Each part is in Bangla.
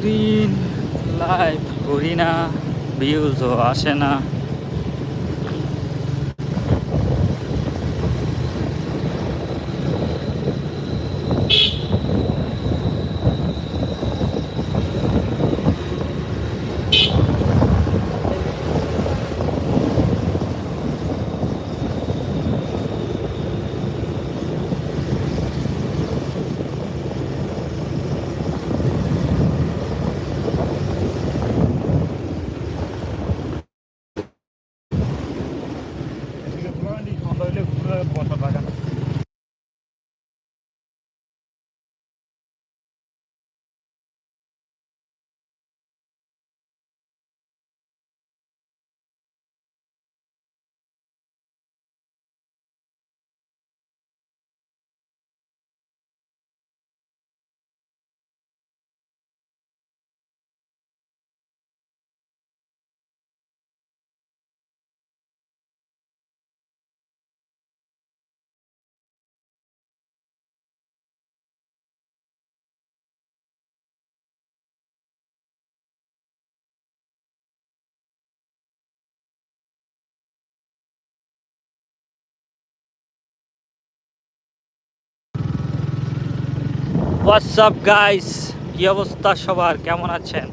কতদিন লাইভ করি না ভিউজও আসে না। হোয়াটসঅ্যাপ গাইস কি অবস্থা সবার? কেমন আছেন?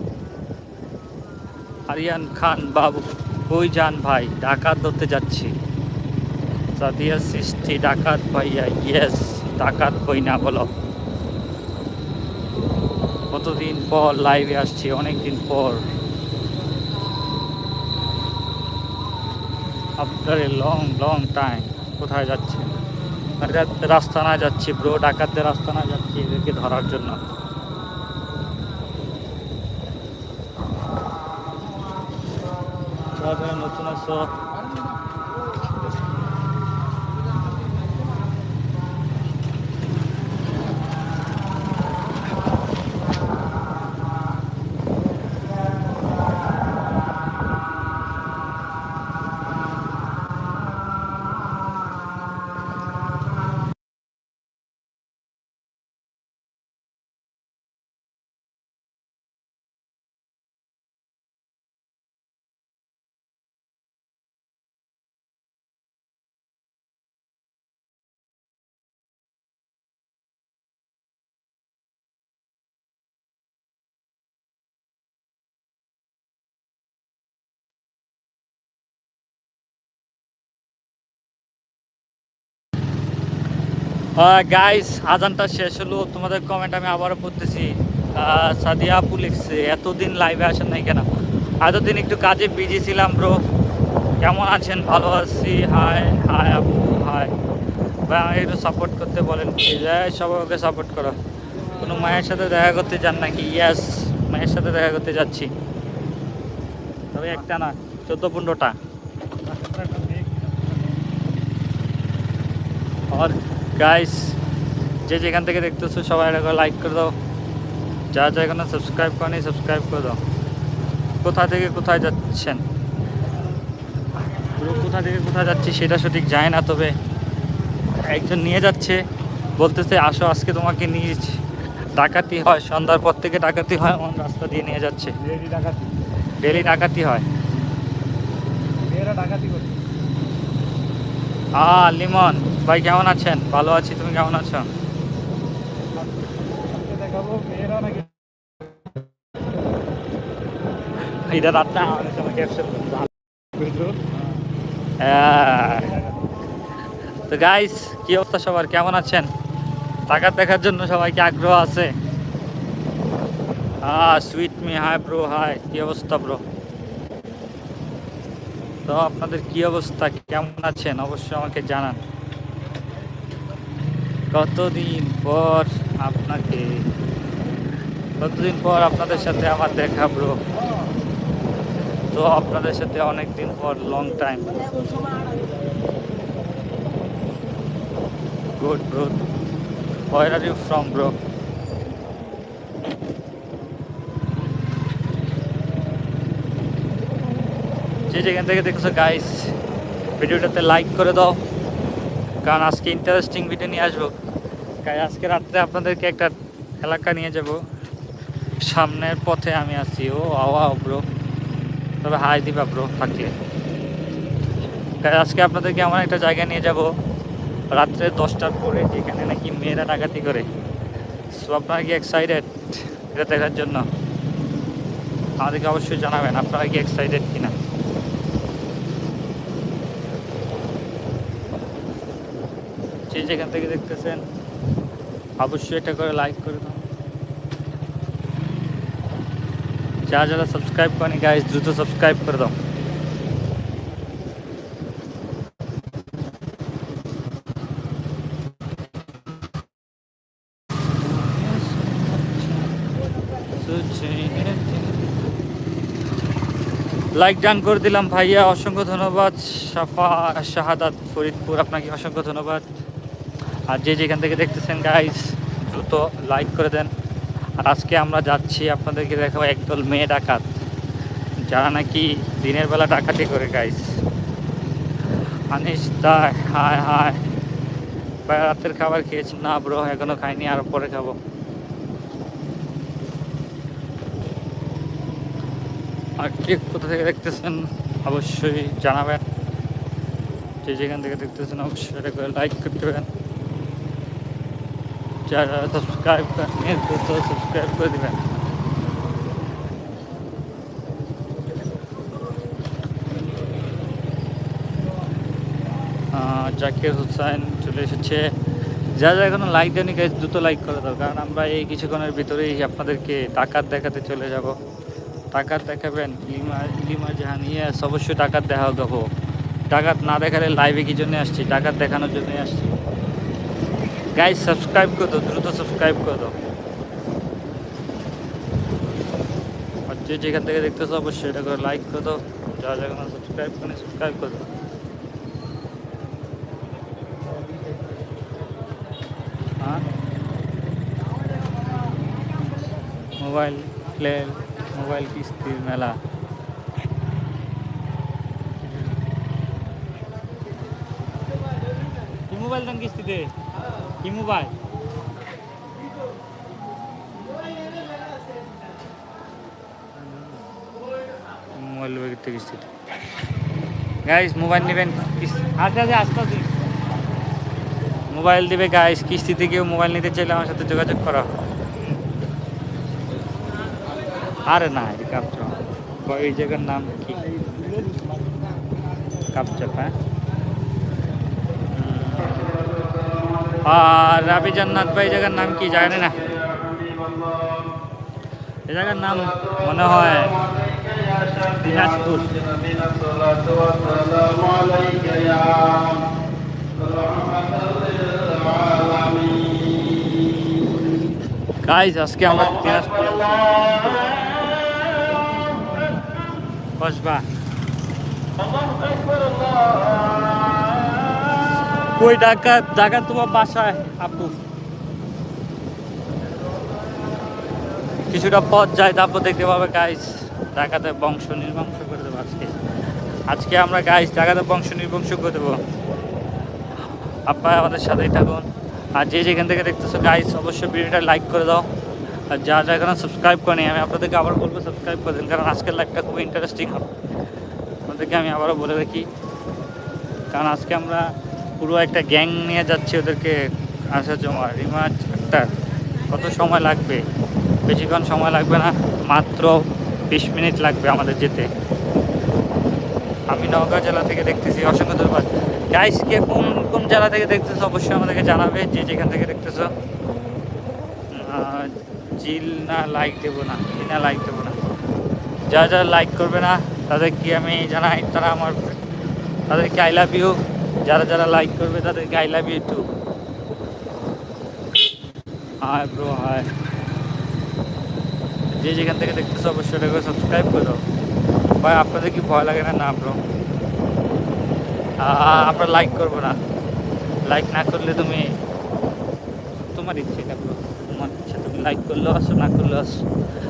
আরিয়ান খান বাবু, কই যান ভাই? ডাকাত ধরতে যাচ্ছি। সাদিয়া সৃষ্টি, ডাকাত ভাইয়া ইয়েস ডাকাত বই না বলো। কতদিন পর লাইভে আসছি অনেক দিন পর। After a long long time কোথায় যাচ্ছে রাস্তা না যাচ্ছি ব্রো ডাকাতদের রাস্তা না যাচ্ছি এদেরকে ধরার জন্য। নতুন আছো গাইস আজানটা শেষ হলো। তোমাদের কমেন্ট আমি আবারও পড়তেছি। সাদিয়া আপু লিখছে, এতদিন লাইভে আসেন নাই কেন? এতদিন একটু কাজে বিজি ছিলাম ব্রো কেমন আছেন? ভালো আছি। হাই হাই আপু হাই ভাই, আমাকে একটু সাপোর্ট করতে বলেন প্লিজ সবাই ওকে সাপোর্ট করো। কোনো মায়ের সাথে দেখা করতে যান নাকি? ইয়াস মায়ের সাথে দেখা করতে যাচ্ছি। তবে একটা না, চোদ্দ পনেরোটা। আর গাইস যে যেখান থেকে দেখতেছো সবাই একটা লাইক করে দাও। যা যা এখানে সাবস্ক্রাইব করেনি সাবস্ক্রাইব করে দাও। কোথা থেকে কোথায় যাচ্ছেন? পুরো কোথা থেকে কোথায় যাচ্ছি সেটা সঠিক যায় না তবে একজন নিয়ে যাচ্ছে বলতেছে আসো আজকে তোমাকে নিয়ে ডাকাতি হয় সন্ধ্যার পর থেকে ডাকাতি হয় এমন রাস্তা দিয়ে নিয়ে যাচ্ছে। ডেলি ডাকাতি। হয়। আ লিমন। ভাই, কেমন আছেন? ভালো আছি, তুমি কেমন আছো? এটা তো গাইস কি অবস্থা সবার? কেমন আছেন? টাকা দেখার জন্য সবাইকে আগ্রহ আছে। হ্যাঁ sweet me hi bro hi কি অবস্থা ব্রো তো আপনাদের কি অবস্থা? কেমন আছেন? অবশ্যই আমাকে জানান। কতদিন পর আপনাকে কতদিন পর আপনাদের সাথে আমার দেখা ব্রো তো আপনাদের সাথে অনেক দিন পর long time good bro Where are you from, bro? যে যেখান থেকে দেখছ গাইস ভিডিওটাতে লাইক করে দাও। কারণ আজকে ইন্টারেস্টিং ভিডিও নিয়ে আসব। গাই আজকে রাত্রে আপনাদেরকে একটা এলাকা নিয়ে যাব। সামনের পথে আমি আছি। ও আওয়া ব্রো তবে হাই দিবা ব্রো থাকলে। Guys, আজকে আপনাদেরকে এমন একটা জায়গায় নিয়ে যাব। রাত্রে দশটার পরে যেখানে নাকি মেয়েরা ডাকাতি করে। সো আপনারা কি এক্সাইটেড এটা দেখার জন্য। আমাদেরকে অবশ্যই জানাবেন আপনারা কি এক্সাইটেড কিনা। যে যেখান থেকে দেখতেছেন, অবশ্যই এটা করে লাইক করে দাও। যারা যারা সাবস্ক্রাইব করেনি গাইজ দ্রুত সাবস্ক্রাইব করে দাও। লাইক ডান করে দিলাম, ভাইয়া। অসংখ্য ধন্যবাদ। সাফা শাহাদাত ফরিদপুর, আপনাকে অসংখ্য ধন্যবাদ। আর যে যেখান থেকে দেখতেছেন গাইস দ্রুত লাইক করে দেন। আর আজকে আমরা যাচ্ছি আপনাদেরকে দেখাবো একদল মেয়ে ডাকাত, যারা নাকি দিনের বেলা ডাকাতি করে গাইস আনিস দা হায় হায়। রাতের খাবার খেয়েছি না ব্রো এখনও খাইনি, আর পরে খাব। আর কে কোথা থেকে দেখতেছেন, অবশ্যই জানাবেন। যে যেখান থেকে দেখতেছেন, অবশ্যই লাইক করতে পারেন। যারা সাবস্ক্রাইব করেন দ্রুত সাবস্ক্রাইব করে দেবেন জাকির হোসেন চলে এসেছে। যা যা এখনও লাইক দেয়নি গাইজ দ্রুত লাইক করে দাও, কারণ আমরা এই কিছুক্ষণের ভিতরেই আপনাদেরকে ডাকাত দেখাতে চলে যাব। টাকার দেখাবেন, লিমা লিমা জাহান ইয়াস অবশ্যই টাকার দেখা। দেবো টাকার না দেখালে লাইভে কি জন্য আসছি? টাকার দেখানোর জন্য আসছি। গাইজ সাবস্ক্রাইব করে দাও দ্রুত সাবস্ক্রাইব করে দাও আর যে যেখান থেকে দেখতেছো অবশ্যই এটা করে লাইক করে দাও যারা যখন সাবস্ক্রাইব করে সাবস্ক্রাইব করে দাও হ্যাঁ মোবাইল প্লে মোবাইল কিস্তির মেলা কি মোবাইল দাম কিস্তিতে কি মোবাইল মোবাইল কিস্তিতে গাইস মোবাইল নেবেন আচ্ছা আচ্ছা আসতে আসতে মোবাইল দিবে গাইস কিস্তিতে কেউ মোবাইল নিতে চাইলে আমার সাথে যোগাযোগ করা। আরে না এটা কাপচা এই জায়গার নাম কি? কাপচাপ হ্যাঁ? আর রাবি জান্নাত ভাই জায়গার নাম কি জানি না? এই জায়গার নাম মনে হয় দিনাজপুর। গাইজ আজকে আমরা দিনাজপুর কসবা কই ডাকাত ডাকাত তোমার বাসায়, আপু। কিছুটা পথ যায়, তারপর দেখতে পাবে গাইজ ডাকাতে বংশ নির্বংশ করে দেবো আজকে। আজকে আমরা গাইজ ডাকাতে বংশ নির্বংশ করে দেবো। আপনারা আমাদের সাথেই থাকুন। আর যে যেখান থেকে দেখতেছো গাইজ অবশ্যই ভিডিওটা লাইক করে দাও। আর যা যা এখনও সাবস্ক্রাইব করেনি, আমি আপনাদেরকে আবার বলব সাবস্ক্রাইব করে দিন, কারণ আজকের লাইভটা খুব ইন্টারেস্টিং হবে। আপনাদেরকে আমি আবারও বলে রাখি। কারণ আজকে আমরা পুরো একটা গ্যাং নিয়ে যাচ্ছে ওদেরকে আসার জন্য। রিমাজ একটা কত সময় লাগবে? বেশিক্ষণ সময় লাগবে না, মাত্র বিশ মিনিট লাগবে আমাদের যেতে। আমি নওগাঁ জেলা থেকে দেখতেছি, অসংখ্য ধন্যবাদ। গাইস কে কোন কোন জেলা থেকে দেখতেছো অবশ্যই আমাদেরকে জানাবে, যে যেখান থেকে দেখতেছো। জিল না লাইক দেবো না জি না লাইক দেবো না। যারা যারা লাইক করবে না তাদের তাদেরকে আমি জানাই, তারা আমার, তাদেরকে আই লাভ ইউ যারা যারা লাইক করবে তাদের I love you too hi bro hi যে যেখান থেকে দেখতেছো অবশ্যই এটা করে সাবস্ক্রাইব করে। ভাই, আপনাদের কি ভয় লাগে না? না ব্রো আমরা লাইক করব না। লাইক না করলে তুমি, তোমার ইচ্ছে ব্রো তোমার ইচ্ছে তুমি লাইক করলেও আসো, না করলেও আসো।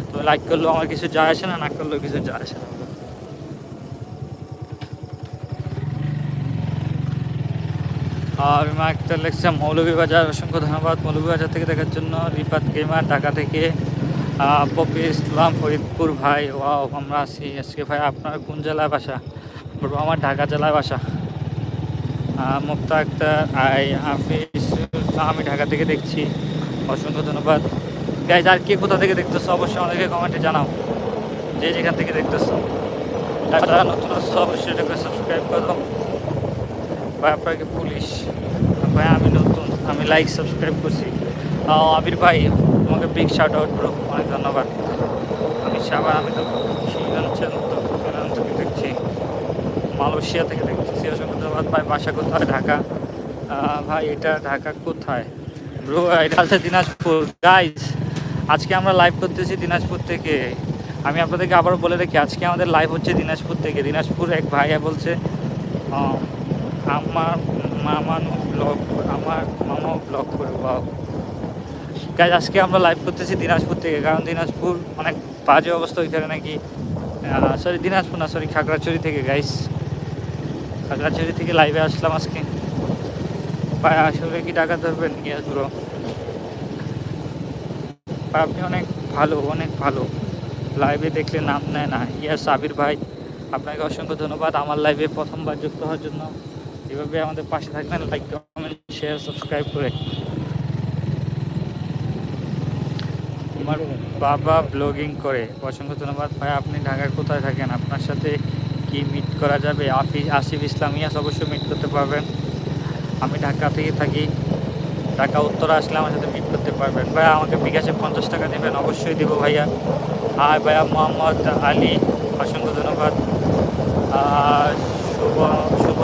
তুমি লাইক করলেও আমার কিছু যায় আসে না না করলেও কিছু যায় আসে না। আর মা একটা লেখছে মৌলভীবাজার অসংখ্য ধন্যবাদ মৌলভীবাজার থেকে দেখার জন্য। রিপাত গেমার, ঢাকা থেকে। পপি ইসলাম, ফরিদপুর ভাই, ওয়াও, আমরা আছি। আজকে ভাই, আপনার কোন জেলায় বাসা বলব, আমার ঢাকা জেলায় বাসা মুক্তা আক্তার, আই, হাফিজ, আমি ঢাকা থেকে দেখছি। অসংখ্য ধন্যবাদ। গাইজ আর কে কোথা থেকে দেখতেছো? অবশ্যই আমাদেরকে কমেন্টে জানাও। যে যেখান থেকে দেখতেছো। যারা নতুন অবশ্যই এটাকে সাবস্ক্রাইব করে ভাই, আপনাকে পুলিশ। ভাই, আমি নতুন, আমি লাইক সাবস্ক্রাইব করছি। আবির ভাই, তোমাকে বিগ শার্ট আউট ব্রো অনেক ধন্যবাদ। আমি সাবার, আমি তো শিলাঞ্চল থেকে দেখছি। মালয়েশিয়া থেকে দেখছি। অসংখ্য ধন্যবাদ। ভাই, বাসা কোথায়? ঢাকা। ভাই, এটা ঢাকা কোথায়? ব্রো এটা আছে দিনাজপুর। গাইজ আজকে আমরা লাইভ করতেছি দিনাজপুর থেকে। আমি আপনাদেরকে আবার বলে রাখি, আজকে আমাদের লাইভ হচ্ছে দিনাজপুর থেকে। দিনাজপুর এক ভাইয়া বলছে আমার মামানো ব্লগ আমার মামাও ব্লগ করে বাও গাইজ আজকে আমরা লাইভ করতেছি দিনাজপুর থেকে, কারণ দিনাজপুর অনেক বাজে অবস্থা ওইখানে নাকি। সরি দিনাজপুর না সরি খাগড়াছড়ি থেকে গাইস খাগড়াছড়ি থেকে লাইভে আসলাম আজকে। ভাই, আসলে কি টাকা ধরবেন? ইয়াস ব্রো আপনি অনেক ভালো অনেক ভালো। লাইভে দেখলে নাম নেয় না। ইয়াস আবির ভাই, আপনাকে অসংখ্য ধন্যবাদ। আমার লাইভে প্রথমবার যুক্ত হওয়ার জন্য। এভাবে আমাদের পাশে থাকবেন লাইক কমেন্ট শেয়ার সাবস্ক্রাইব করে। আমার বাবা ব্লগিং করে। অসংখ্য ধন্যবাদ। ভাই, আপনি ঢাকার কোথায় থাকেন? আপনার সাথে কি মিট করা যাবে? আফি, আসিফ ইসলাম ইয়াস অবশ্যই মিট করতে পারবেন। আমি ঢাকা থেকে থাকি। ঢাকা, উত্তরে আসলে আমার সাথে মিট করতে পারবেন। ভাইয়া আমাকে বিকাশে পঞ্চাশ টাকা দেবেন, অবশ্যই দেবো ভাইয়া। আর ভাইয়া মোহাম্মদ আলী, অসংখ্য ধন্যবাদ। আর শুভ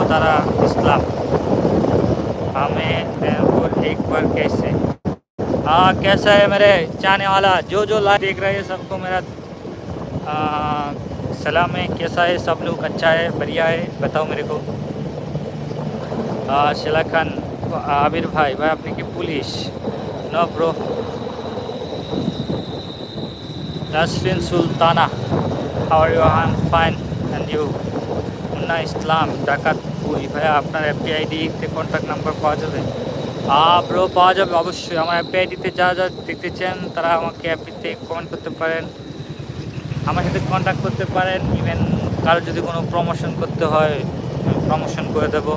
শুভতারা ইসলাম আমি एक बार कैसे हाँ कैसा है मेरे चाहने वाला जो जो लाइव देख रहे हैं सबको मेरा आ, सलाम है कैसा है सब लोग अच्छा है बढ़िया है बताओ मेरे को आ, शिला खान आबिर भाई भाई আপনি কি police no bro Nasrin Sultana how are you I am fine and you Munna Islam ডাকাত পুরি ভাইয়া, আপনার এফবি আইডিতে কন্ট্যাক্ট নাম্বার পাওয়া যাবে? হ্যাঁ পাওয়া যাবে, অবশ্যই। আমার এফবি আইডিতে যা যা দেখতে চান তারা আমাকে অ্যাপিতে কমেন্ট করতে পারেন। আমার সাথে কন্ট্যাক্ট করতে পারেন। ইভেন কারও যদি কোনো প্রমোশন করতে হয় প্রমোশন করে দেব।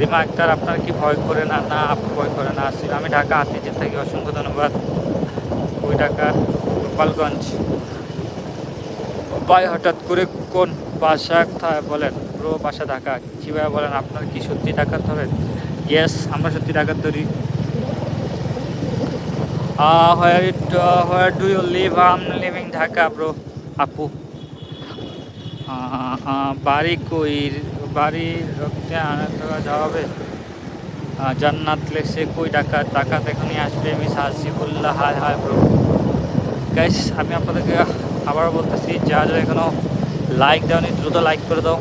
রিমা আক্তার আপনার কি ভয় করে না না ভয় করে না। আসি আমি ঢাকা হাতিঝিল থাকি অসংখ্য ধন্যবাদ। ওই ঢাকা, গোপালগঞ্জ। ভাই, হঠাৎ করে কোন বাসা বলেন? ব্রো বাসা ঢাকা। কীভাবে বলেন আপনার কি সত্যি ঢাকার ধরেন? ইয়েস আমরা সত্যি ঢাকার ধরি। Do you live am living Dhaka bro আপু বাড়ি কই? বাড়ি রক্তে আনা টাকা যাওয়া হবে জান্নাত লেগছে কই ডাকাত? ডাকাত এখনই আসবে miss Hasibullah hi hi bro guys আমি আপনাদেরকে আবার বলতেছি যা যা এখনও লাইক দেওনি, দ্রুত লাইক করে দাও।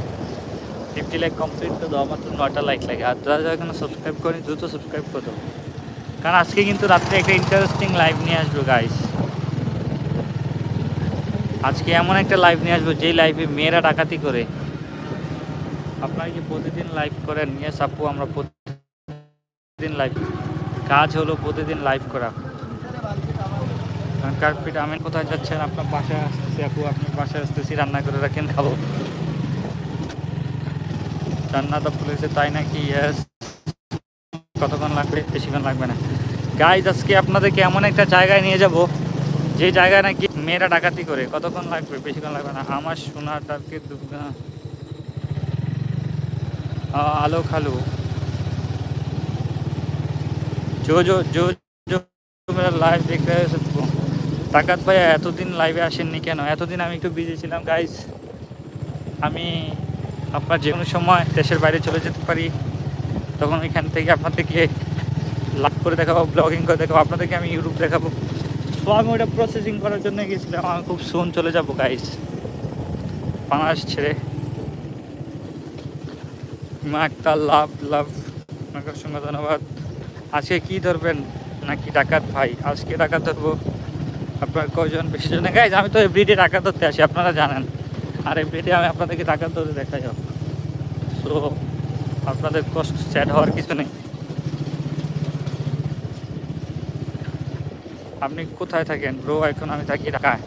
ফিফটি লাইক কমপ্লিট করে দাও, মাত্র নয়টা লাইক লাগে। আর যারা যারা এখনও সাবস্ক্রাইব করেনি, দ্রুত সাবস্ক্রাইব করে দাও। কারণ আজকে কিন্তু রাত্রে একটা ইন্টারেস্টিং লাইভ নিয়ে আসব গাইস আজকে এমন একটা লাইভ নিয়ে আসব, যেই লাইভে মেয়েরা ডাকাতি করে। আপনারা কি প্রতিদিন লাইভ করেন? নিয়ে সাপু আমরা প্রতিদিন লাইভ কাজ হলো প্রতিদিন লাইভ করা। কারণ কার্পিট আমি কোথায় যাচ্ছেন? আপনার বাসায় আসতেছি, আপু আপনার বাসায় আসতেছি, রান্না করে রাখেন, খাব। জান্নাত খুলেছে তাই নাকি ইয়েস কতক্ষণ লাগবে বেশিক্ষণ লাগবে না। গাইজ আজকে আপনাদেরকে এমন একটা জায়গায় নিয়ে যাব, যে জায়গায় নাকি মেয়েরা ডাকাতি করে। কতক্ষণ লাগবে বেশিক্ষণ লাগবে না। আমার সোনার সোনাটাকে দুর্গা আলো খালু। জো জো জো লাইভ দেখতে তাকাত ভাইয়া, এতদিন লাইভে আসেননি কেন? এতদিন আমি একটু বিজি ছিলাম গাইজ আমি আপনার যে কোনো সময় দেশের বাইরে চলে যেতে পারি, তখন এখান থেকে আপনাদেরকে লাভ করে দেখাবো ব্লগিং করে দেখাবো, আপনাদেরকে আমি ইউটিউব দেখাবো। তো আমি প্রসেসিং করার জন্য গেছিলাম, আমি খুব সুন চলে যাব গাইস বাংলাদেশ ছেড়ে। একটা লাভ লাভ। আপনাকে অসংখ্য ধন্যবাদ। আজকে কি ধরবেন? নাকি ডাকাত ভাই? আজকে ডাকাত ধরবো। আপনার কজন বেশি জন? গাইজ আমি তো এভরিডে ডাকাত ধরতে আসি, আপনারা জানেন। আর এভরিডে আমি আপনাদেরকে ডাকাত ধরে দেখাই সো আপনাদের কষ্ট স্যাড হওয়ার কিছু নেই। আপনি কোথায় থাকেন? ব্রো এখন আমি থাকি ঢাকায়।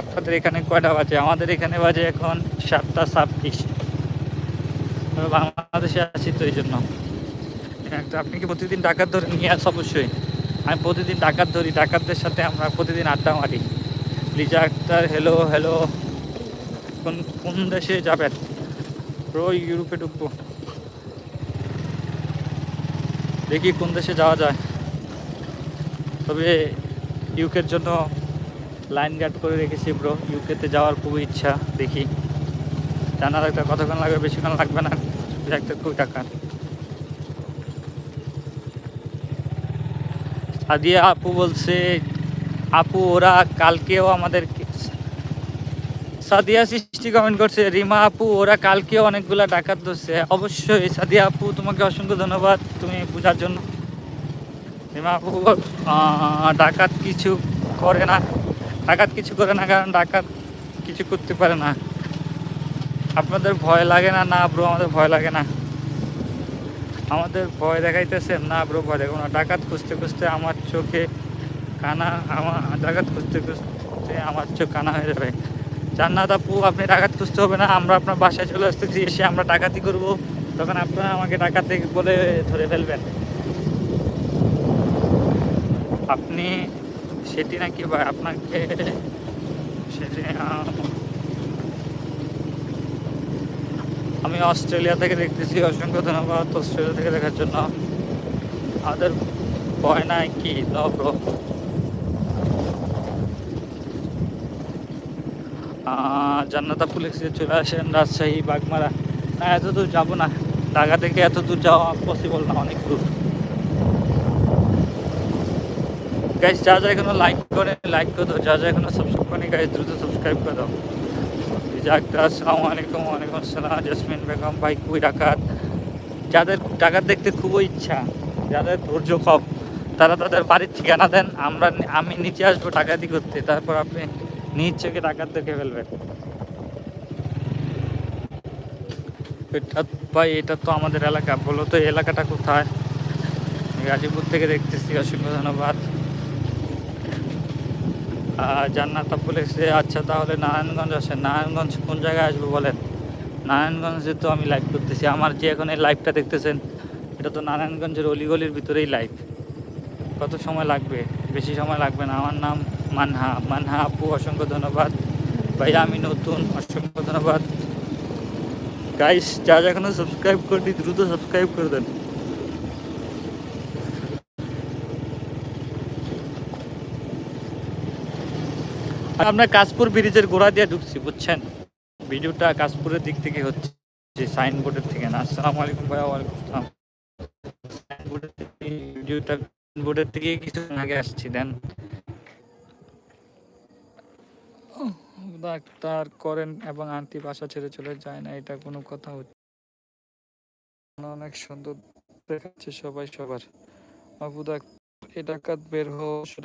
আপনাদের এখানে কয়টা বাজে? আমাদের এখানে বাজে এখন সাতটা ছাব্বিশ। বাংলাদেশে আছি তো এই জন্য। একটা আপনি কি প্রতিদিন ডাকাত ধরে? নিয়ে আস অবশ্যই। আমি প্রতিদিন ডাকাত ধরি। ডাকাতদের সাথে আমরা প্রতিদিন আড্ডা মারি। লিজা আক্তার হ্যালো হ্যালো কোন কোন দেশে যাবেন? ব্রো ইউরোপে ঢুকবো। দেখি কোন দেশে যাওয়া যায়। তবে ইউকের জন্য লাইন গার্ড করে রেখেছি ব্রো ইউকেতে যাওয়ার খুবই ইচ্ছা, দেখি। জানার একটা কতক্ষণ লাগবে, বেশিক্ষণ লাগবে না একটা খুব টাকা। সাদিয়া আপু বলছে, আপু, ওরা কালকেও আমাদের সাদিয়া সৃষ্টি কমেন্ট করছে, রিমা আপু, ওরা কালকে অনেকগুলা ডাকাত ধরছে। অবশ্যই সাদিয়া আপু, তোমাকে অসংখ্য ধন্যবাদ। তুমি বোঝার জন্য। রিমা আপু ডাকাত কিছু করে না। ডাকাত কিছু করে না, কারণ ডাকাত কিছু করতে পারে না। আপনাদের ভয় লাগে না? না, ব্রো, আমাদের ভয় লাগে না। আমাদের ভয় দেখাইতেছেন? না, ব্রো, ভয় দেখো না। ডাকাত খুঁজতে খুঁজতে আমার চোখে কানা, আমার ডাকাত খুঁজতে খুঁজতে আমার চোখ কানা হয়ে যাবে। জান্নাত আপু আপনি ডাকাত খুঁজতে হবে না, আমরা আপনার বাসায় চলে আসতেছি, এসে আমরা ডাকাতি করব। তখন আপনারা আমাকে ডাকাতি বলে ধরে ফেলবেন। আপনি সেটি নাকি আপনাকে সেটি আমি অস্ট্রেলিয়া থেকে দেখতেছি, অসংখ্য ধন্যবাদ অস্ট্রেলিয়া থেকে দেখার জন্য। আমাদের ভয় নাই কি? ব্রো জান্নাতা পুলিশে চলে আসেন রাজশাহী, বাগমারা। না, এত দূর যাব না। ঢাকা থেকে এত দূর যাওয়া পসিবল না, অনেক দূর। গাইজ যা যা এখনও লাইক করে লাইক করে দাও। যা যা এখনও সাবস্ক্রাইব করে গাইজ দ্রুত সাবস্ক্রাইব করে দাও। আসসালামু আলাইকুম, ওয়ালাইকুম আসসালাম। জাসমিন বেগম ভাই কুই ডাকাত। যাদের ডাকাত দেখতে খুবই ইচ্ছা, যাদের ধৈর্য কম, তারা তাদের বাড়ির ঠিকানা দেন। আমরা আমি নিচে আসব ডাকাতি করতে তারপর আপনি নিজ চোখে দেখে ফেলবেন ভাই, এটা তো আমাদের এলাকা। বলো তো এলাকাটা কোথায়? গাজীপুর থেকে দেখতেছি অসংখ্য ধন্যবাদ। জান্নাত বলেছে আচ্ছা তাহলে নারায়ণগঞ্জ আসেন। নারায়ণগঞ্জ কোন জায়গায় আসব বলেন? নারায়ণগঞ্জে তো আমি লাইভ করতেছি। আমার যে এখন এই লাইভটা দেখতেছেন, এটা তো নারায়ণগঞ্জের অলিগলির ভিতরেই লাইভ কত সময় লাগবে? বেশি সময় লাগবে না? আমার নাম মানহা মানহা আপু, অসংখ্য ধন্যবাদ। ভাইয়া আমি নতুন, অসংখ্য ধন্যবাদ। গাইস যা যা এখনও সাবস্ক্রাইব করেনি দ্রুত সাবস্ক্রাইব করে দেন। আমরা কাশপুর ব্রিজের গোড়া দিয়ে ঢুকছি, বুঝছেন? ভিডিওটা কাশপুরের দিক থেকে হচ্ছে, যে সাইনবোর্ডের থেকে না। আসসালামু আলাইকুম ভাইয়া, ওয়ালাইকুম আসসালাম। সাইনবোর্ডের থেকে, ভিডিওটা বোর্ডের থেকে কিছু আগে আসছি, দেন। ডাক্তার করেন এবং আন্টি বাসা ছেড়ে চলে যায় না, এটা কোনো কথা হচ্ছে অনেক সুন্দর দেখাচ্ছে সবাই সবার। আবু ডাক্তার এ ডাকাত বের হো সে